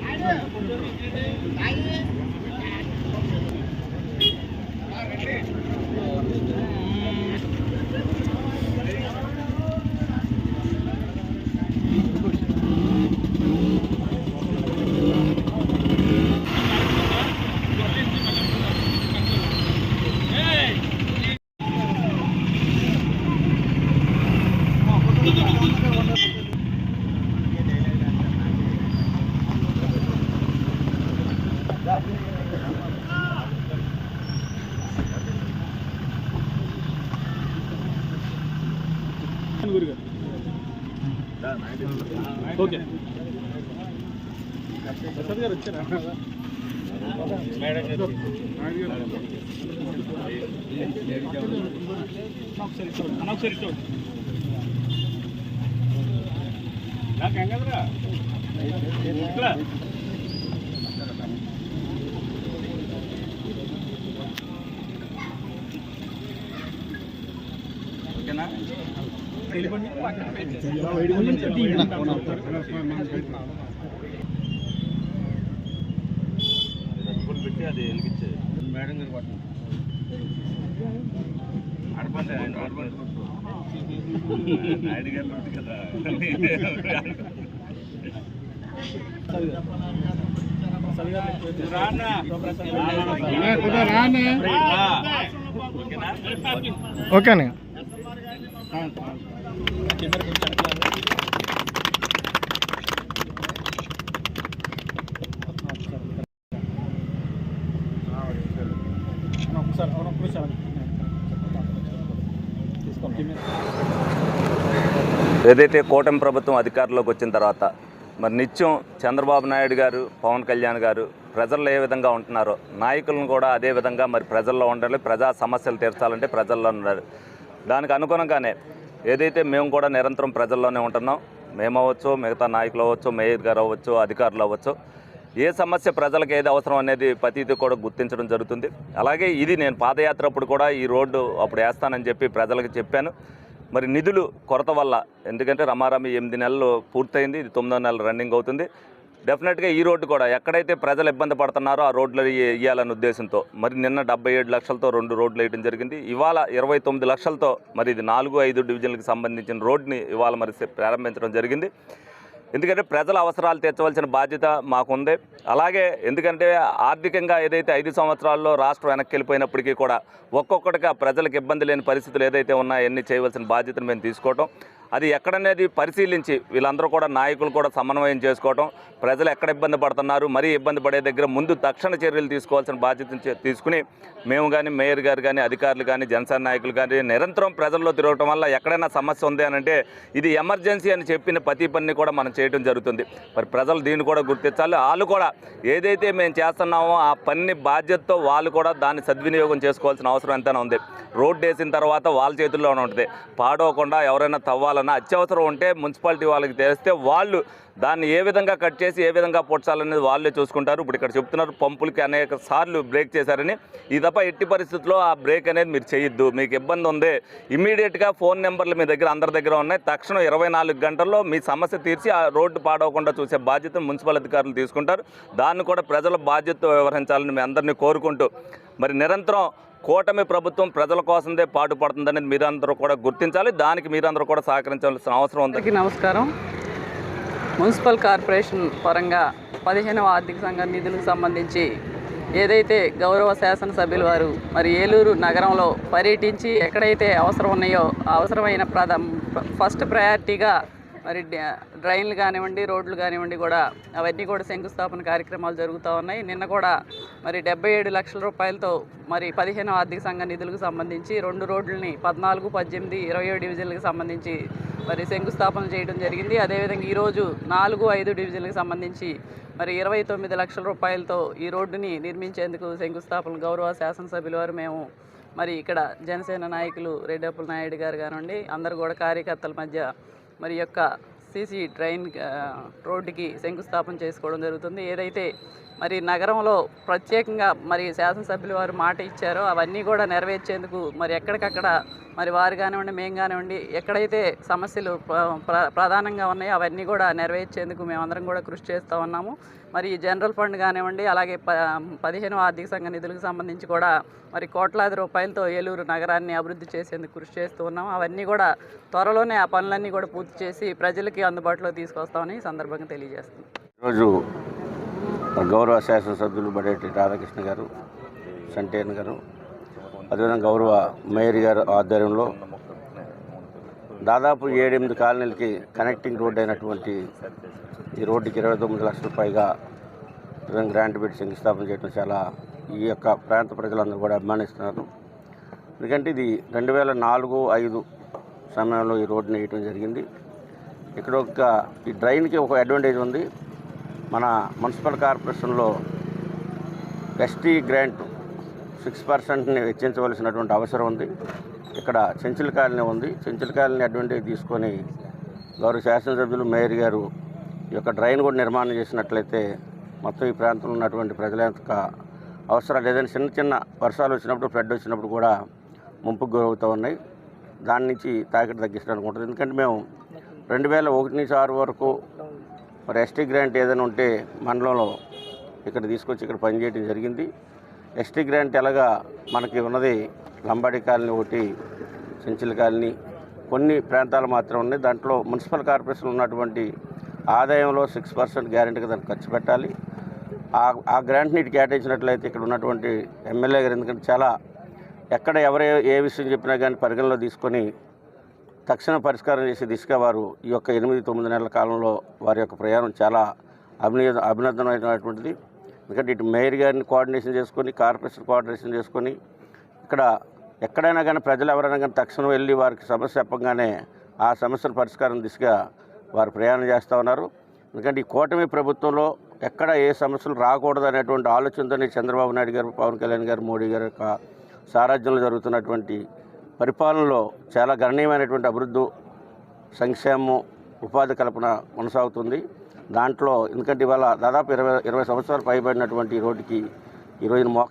来人！来人！来人！来人！ఓకే. ప్రసాద్ గారు వచ్చారా ఒకసారి ఇటు అన్న ఒకసారి ఇటు నాకు ఎంగదరా ఇక్కడ ఓకేనా? పెట్టి అది వెలిగించే మేడం గారు పట్టిన ఆడపండి ఆయన ఆడపండి నాయుడు గారు ఉంటుంది కదా ఓకేనా? కెమెరా కొంచెం ఒకసారి తీసుకోండి ఏదైతే కూటమి ప్రభుత్వం అధికారంలోకి వచ్చిన తర్వాత మరి నిత్యం చంద్రబాబు నాయుడు గారు పవన్ కళ్యాణ్ గారు ప్రజల్లో ఏ విధంగా ఉంటున్నారో నాయకులను కూడా అదే విధంగా మరి ప్రజల్లో ఉండాలి ప్రజా సమస్యలు తీర్చాలంటే ప్రజల్లో ఉండాలి. దానికి అనుగుణంగానే ఏదైతే మేము కూడా నిరంతరం ప్రజల్లోనే ఉంటున్నాం మేము అవ్వచ్చు మిగతా నాయకులు అవ్వచ్చు మేయర్ గారు అవ్వచ్చు అధికారులు అవ్వచ్చు ఏ సమస్య ప్రజలకు ఏది అవసరం అనేది ప్రతిదీ కూడా గుర్తించడం జరుగుతుంది. అలాగే ఇది నేను పాదయాత్ర అప్పుడు కూడా ఈ రోడ్డు అప్పుడు వేస్తానని చెప్పి ప్రజలకు చెప్పాను. మరి నిధులు కొరత వల్ల ఎందుకంటే రమారమి ఎనిమిది నెలలు పూర్తయింది ఇది తొమ్మిదో నెలలు రన్నింగ్ అవుతుంది. డెఫినెట్గా ఈ రోడ్డు కూడా ఎక్కడైతే ప్రజలు ఇబ్బంది పడుతున్నారో ఆ రోడ్లు ఇవ్వాలనే ఉద్దేశంతో. మరి నిన్న డెబ్బై ఏడు లక్షలతో రెండు రోడ్లు వేయడం జరిగింది. ఇవాళ ఇరవై తొమ్మిది లక్షలతో మరి ఇది నాలుగు ఐదు డివిజన్లకు సంబంధించిన రోడ్ని ఇవాళ మరి ప్రారంభించడం జరిగింది. ఎందుకంటే ప్రజల అవసరాలు తీర్చవలసిన బాధ్యత మాకుంది. అలాగే ఎందుకంటే ఆర్థికంగా ఏదైతే ఐదు సంవత్సరాల్లో రాష్ట్రం వెనక్కి వెళ్ళిపోయినప్పటికీ కూడా ఒక్కొక్కటిగా ప్రజలకు ఇబ్బంది లేని పరిస్థితులు ఏదైతే ఉన్నాయో అన్నీ చేయవలసిన బాధ్యతను మేము తీసుకోవటం. అది ఎక్కడనేది పరిశీలించి వీళ్ళందరూ కూడా నాయకులు కూడా సమన్వయం చేసుకోవటం ప్రజలు ఎక్కడ ఇబ్బంది పడుతున్నారు మరీ ఇబ్బంది పడే దగ్గర ముందు తక్షణ చర్యలు తీసుకోవాల్సిన బాధ్యతను తీసుకుని మేము కానీ మేయర్ గారు కానీ అధికారులు కానీ జనసేన నాయకులు కానీ నిరంతరం ప్రజల్లో తిరగటం వల్ల ఎక్కడైనా సమస్య ఉంది అంటే ఇది ఎమర్జెన్సీ అని చెప్పిన ప్రతి పని కూడా మనం చేయడం జరుగుతుంది. మరి ప్రజలు దీన్ని కూడా గుర్తించాలి. వాళ్ళు కూడా ఏదైతే మేము చేస్తున్నామో ఆ పని బాధ్యతతో వాళ్ళు కూడా దాన్ని సద్వినియోగం చేసుకోవాల్సిన అవసరం ఎంతైనా ఉంది. రోడ్డు వేసిన తర్వాత వాళ్ళ చేతుల్లోనే ఉంటుంది. పాడవకుండా ఎవరైనా తవ్వాలి తవ్వాలన్నా అత్యవసరం ఉంటే మున్సిపాలిటీ వాళ్ళకి తెలిస్తే వాళ్ళు దాన్ని ఏ విధంగా కట్ చేసి ఏ విధంగా పొడ్చాలనేది వాళ్ళే చూసుకుంటారు. ఇప్పుడు ఇక్కడ చెప్తున్నారు పంపులకి అనేక సార్లు బ్రేక్ చేశారని. ఈ తప్ప ఎట్టి పరిస్థితుల్లో ఆ బ్రేక్ అనేది మీరు చేయొద్దు. మీకు ఇబ్బంది ఉంది. ఇమీడియట్గా ఫోన్ నెంబర్లు మీ దగ్గర అందరి దగ్గర ఉన్నాయి. తక్షణం ఇరవై నాలుగు గంటల్లో మీ సమస్య తీర్చి ఆ రోడ్డు పాడవకుండా చూసే బాధ్యత మున్సిపల్ అధికారులు తీసుకుంటారు. దాన్ని కూడా ప్రజల బాధ్యతతో వ్యవహరించాలని మీ అందరినీ కోరుకుంటూ. మరి నిరంతరం కూటమి ప్రభుత్వం ప్రజల కోసందే పాటుపడుతుందనేది మీరందరూ కూడా గుర్తించాలి. దానికి మీరందరూ కూడా సహకరించాల్సిన అవసరం ఉంది. నమస్కారం. మున్సిపల్ కార్పొరేషన్ పరంగా పదిహేనవ ఆర్థిక సంఘం నిధులకు సంబంధించి ఏదైతే గౌరవ శాసనసభ్యులు వారు మరి ఏలూరు నగరంలో పర్యటించి ఎక్కడైతే అవసరం ఉన్నాయో అవసరమైన ప్రధ ఫస్ట్ ప్రయారిటీగా మరి డ్రైన్లు కానివ్వండి రోడ్లు కానివ్వండి కూడా అవన్నీ కూడా శంకుస్థాపన కార్యక్రమాలు జరుగుతూ ఉన్నాయి. నిన్న కూడా మరి డెబ్బై ఏడు లక్షల రూపాయలతో మరి పదిహేను ఆర్థిక సంఘ నిధులకు సంబంధించి రెండు రోడ్లని పద్నాలుగు పద్దెనిమిది ఇరవై ఏడు డివిజన్లకు సంబంధించి మరి శంకుస్థాపన చేయడం జరిగింది. అదేవిధంగా ఈరోజు నాలుగు ఐదు డివిజన్లకు సంబంధించి మరి ఇరవై తొమ్మిది లక్షల రూపాయలతో ఈ రోడ్డుని నిర్మించేందుకు శంకుస్థాపన గౌరవ శాసనసభ్యుల వారు మేము మరి ఇక్కడ జనసేన నాయకులు రెడ్డప్పుల నాయుడు గారు కానివ్వండి అందరు కూడా కార్యకర్తల మధ్య మరి యొక్క సీసీ ట్రైన్ రోడ్డుకి శంకుస్థాపన చేసుకోవడం జరుగుతుంది. ఏదైతే మరి నగరంలో ప్రత్యేకంగా మరి శాసనసభ్యులు వారు మాట ఇచ్చారో అవన్నీ కూడా నెరవేర్చేందుకు మరి ఎక్కడికక్కడ మరి వారు కానివ్వండి మేము కానివ్వండి ఎక్కడైతే సమస్యలు ప్ర- ప్రధానంగా ఉన్నాయో అవన్నీ కూడా నెరవేర్చేందుకు మేమందరం కూడా కృషి చేస్తూ ఉన్నాము. మరి ఈ జనరల్ ఫండ్ కానివ్వండి అలాగే ప పదిహేను ఆర్థిక సంఘ నిధులకు సంబంధించి కూడా మరి కోట్లాది రూపాయలతో ఏలూరు నగరాన్ని అభివృద్ధి చేసేందుకు కృషి చేస్తూ ఉన్నాము. అవన్నీ కూడా త్వరలోనే ఆ పనులన్నీ కూడా పూర్తి చేసి ప్రజలకి అందుబాటులో తీసుకొస్తామని ఈ సందర్భంగా తెలియజేస్తుంది ఈరోజు గౌరవ శాసనసభ్యులు బడేటి రాధాకృష్ణ గారు సంటేన్ గారు అదేవిధంగా గౌరవ మేయర్ గారు ఆధ్వర్యంలో దాదాపు ఏడెనిమిది కాలనీలకి కనెక్టింగ్ రోడ్ అయినటువంటి ఈ రోడ్డుకి ఇరవై తొమ్మిది లక్షల పైగా విధంగా గ్రాంట్ పెట్టి శంకుస్థాపన చేయడం చాలా ఈ యొక్క ప్రాంత ప్రజలందరూ కూడా అభిమానిస్తున్నారు. ఎందుకంటే ఇది రెండు వేల నాలుగు ఐదు సమయంలో ఈ రోడ్డుని వేయటం జరిగింది. ఇక్కడ ఒక ఈ డ్రైన్కి ఒక అడ్వాంటేజ్ ఉంది. మన మున్సిపల్ కార్పొరేషన్లో ఎస్టీ గ్రాంట్ సిక్స్ పర్సెంట్ని వెచ్చించవలసినటువంటి అవసరం ఉంది. ఇక్కడ చెంచుల కాలనీ ఉంది. చెంచుల కాలనీ అడ్వాంటేజ్ తీసుకొని గౌరవ శాసనసభ్యులు మేయర్ గారు ఈ యొక్క డ్రైన్ కూడా నిర్మాణం చేసినట్లయితే మొత్తం ఈ ప్రాంతంలో ఉన్నటువంటి ప్రజల యొక్క అవసరాలు ఏదైనా చిన్న చిన్న వర్షాలు వచ్చినప్పుడు ఫ్లడ్ వచ్చినప్పుడు కూడా ముంపుకు గురవుతూ ఉన్నాయి. దాని నుంచి తాకిడి తగ్గించడానికి ఉంటుంది. ఎందుకంటే మేము రెండు వేల ఒకటి నుంచి ఆరు వరకు మరి ఎస్టీ గ్రాంట్ ఏదైనా ఉంటే మండలంలో ఇక్కడ తీసుకొచ్చి ఇక్కడ పనిచేయడం జరిగింది. ఎస్టీ గ్రాంట్ ఎలాగా మనకి ఉన్నది? లంబాడి కాలనీ ఒకటి చెంచుల కాలనీ కొన్ని ప్రాంతాలు మాత్రం ఉన్నాయి. దాంట్లో మున్సిపల్ కార్పొరేషన్ ఉన్నటువంటి ఆదాయంలో సిక్స్ పర్సెంట్ గ్యారెంటీగా దానికి ఖర్చు పెట్టాలి. ఆ ఆ గ్రాంట్ నీటి కేటాయించినట్లయితే ఇక్కడ ఉన్నటువంటి ఎమ్మెల్యే గారు ఎందుకంటే చాలా ఎక్కడ ఎవరు ఏ విషయం చెప్పినా కానీ పరిగణలో తీసుకొని తక్షణ పరిష్కారం చేసే దిశగా వారు ఈ యొక్క ఎనిమిది తొమ్మిది నెలల కాలంలో వారి యొక్క ప్రయాణం చాలా అభినంద అభినందనమైనటువంటిది. ఎందుకంటే ఇటు మేయర్ గారిని కోఆర్డినేషన్ చేసుకొని కార్పొరేషన్ కోఆర్డినేషన్ చేసుకొని ఇక్కడ ఎక్కడైనా కానీ ప్రజలు ఎవరైనా కానీ తక్షణం వెళ్ళి వారికి సమస్య చెప్పగానే ఆ సమస్యల పరిష్కారం దిశగా వారు ప్రయాణం చేస్తూ ఉన్నారు. ఎందుకంటే ఈ కూటమి ప్రభుత్వంలో ఎక్కడ ఏ సమస్యలు రాకూడదు అనేటువంటి ఆలోచనతోనే చంద్రబాబు నాయుడు గారు పవన్ కళ్యాణ్ గారు మోడీ గారి యొక్క సారాజ్యంలో జరుగుతున్నటువంటి పరిపాలనలో చాలా గణనీయమైనటువంటి అభివృద్ధి సంక్షేమం ఉపాధి కల్పన కొనసాగుతుంది. దాంట్లో ఎందుకంటే ఇవాళ దాదాపు ఇరవై ఇరవై సంవత్సరాలు పైబడినటువంటి ఈ రోడ్డుకి ఈరోజు మోక్ష